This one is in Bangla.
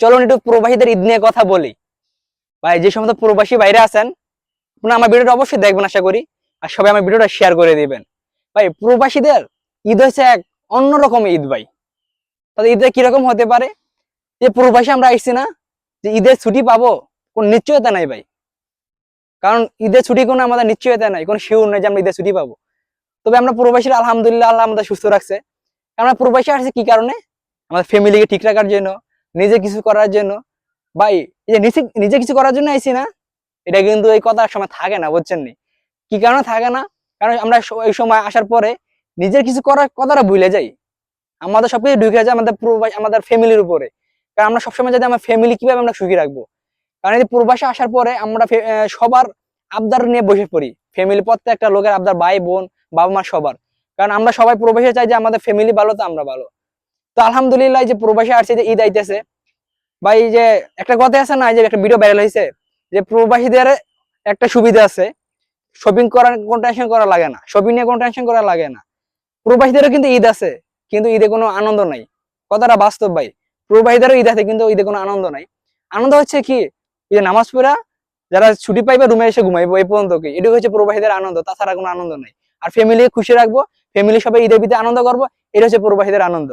চলুন একটু প্রবাসীদের ঈদ নিয়ে কথা বলি। ভাই, যে সমস্ত প্রবাসী বাইরে আছেন, আপনারা আমার ভিডিওটা অবশ্যই দেখবেন, আশা করি। আর সবাই আমার ভিডিওটা শেয়ার করে দিবেন। ভাই, প্রবাসীদের ঈদ হচ্ছে এক অন্যরকম ঈদ, ভাই। তাহলে ঈদে কীরকম হতে পারে? যে প্রবাসী আমরা আইসি না, যে ঈদের ছুটি পাবো, কোন নিশ্চয়তা নাই, ভাই। কারণ ঈদের ছুটি কোনো আমাদের নিশ্চয়তা নাই, কোনো শিওর নেই যে আমরা ঈদের ছুটি পাবো। তবে আমরা প্রবাসীরা আলহামদুলিল্লাহ, আল্লাহ আমাদের সুস্থ রাখছে। আমরা প্রবাসী আসছে কি কারণে? আমাদের ফ্যামিলিকে ঠিক রাখার জন্য নিজে কিছু করার জন্য। ভাই, এই যে নিজে কিছু করার জন্য আইসি না, এটা কিন্তু এই কথার সময় থাকে না, বুঝছেন নি? কি কারণে থাকে না? কারণ আমরা এই সময় আসার পরে নিজের কিছু করার কথাটা ভুলে যাই। আমাদের সবকিছু ঢুকে যায় আমাদের প্রবাস আমাদের ফ্যামিলির উপরে। কারণ আমরা সবসময় যদি আমার ফ্যামিলি কীভাবে আমরা সুখী রাখব? কারণ এই প্রবাসে আসার পরে আমরা সবার আবদার নিয়ে বসে পড়ি। ফ্যামিলি প্রত্যেকটা লোকের আবদার, ভাই, বোন বাবা মা সবার। কারণ আমরা সবাই প্রবাসে চাই যে আমাদের ফ্যামিলি ভালো তো আমরা ভালো। তো আলহামদুলিল্লাহ যে প্রবাসে আসছে যে ঈদ আইতেছে বা এই যে একটা কথা আছে না যে একটা ভিডিও ভাইরাল হয়েছে যে প্রবাসীদের একটা সুবিধা আছে শপিং করার কোনো টেনশন করা লাগে না শপিং নিয়ে কোনো টেনশন করা লাগে না। প্রবাসীদেরও কিন্তু ঈদ আছে, কিন্তু ঈদে কোনো আনন্দ নাই। কথাটা বাস্তব ভাই, প্রবাসীদেরও ঈদ আছে, কিন্তু ঈদে কোনো আনন্দ নাই। আনন্দ হচ্ছে কি যে নামাজ পড়া, যারা ছুটি পাইবে রুমে এসে ঘুমাইবো এই পর্যন্ত কি, এটুকু হচ্ছে প্রবাসীদের আনন্দ, তাছাড়া কোনো আনন্দ নাই। আর ফ্যামিলি খুশি রাখব ফ্যামিলি সবাই ঈদের ভিতরে আনন্দ করব, এটা হচ্ছে প্রবাসীদের আনন্দ।